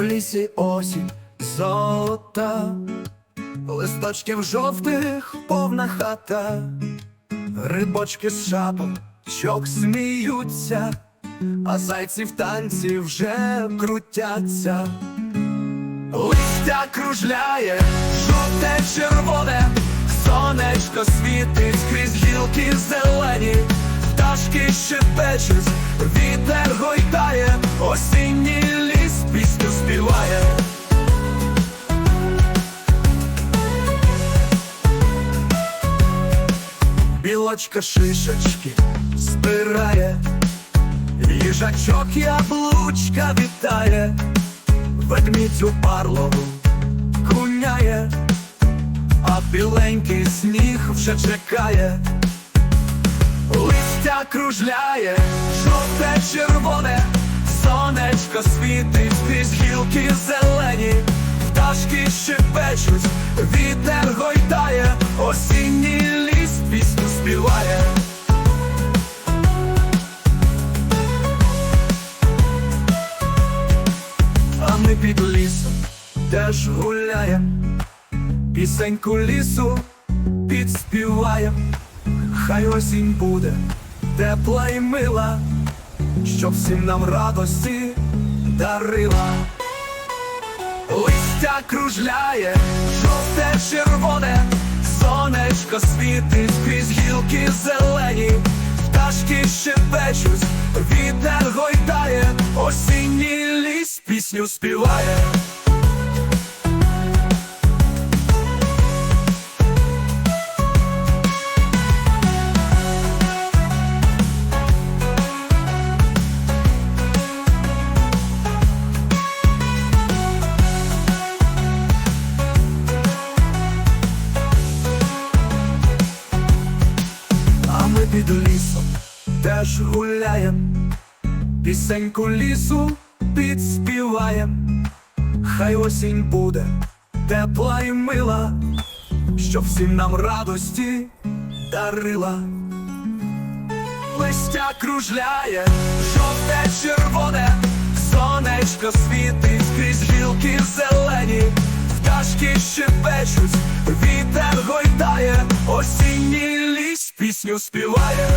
лісі осінь золота, листочків жовтих повна хата, рибочки з шапочок сміються, а зайці в танці вже крутяться. Листя кружляє, жовте червоне, сонечко світить крізь гілки зелені, пташки щебечуть, вітер Білочка шишечки збирає, їжачок яблучка вітає. Ведмідь у парлову куняє, а біленький сніг вже чекає, листя кружляє, жовте червоне, сонечко світить крізь гілки зелені, співає. А ми під лісом теж гуляєм, пісеньку лісу підспіваєм, хай осінь буде тепла і мила, щоб всім нам радості дарила. Листя кружляє, жовте червоне, сонечко світить крізь гілки зелені, пташки щебечуть, вітер гойдає, осінній ліс пісню співає. Під лісом теж гуляєм, пісеньку лісу підспіваєм, хай осінь буде тепла і мила, щоб всім нам радості дарила. Листя кружляє, жовте червоне, сонечко світить крізь гілки зелені, пташки щебечуть, пісню співає.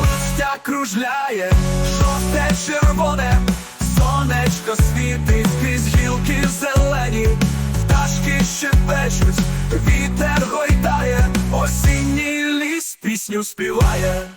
Листя кружляє, жовте червоне, сонечко світить крізь гілки зелені, пташки щепечуть, вітер гойдає, осінній ліс пісню співає.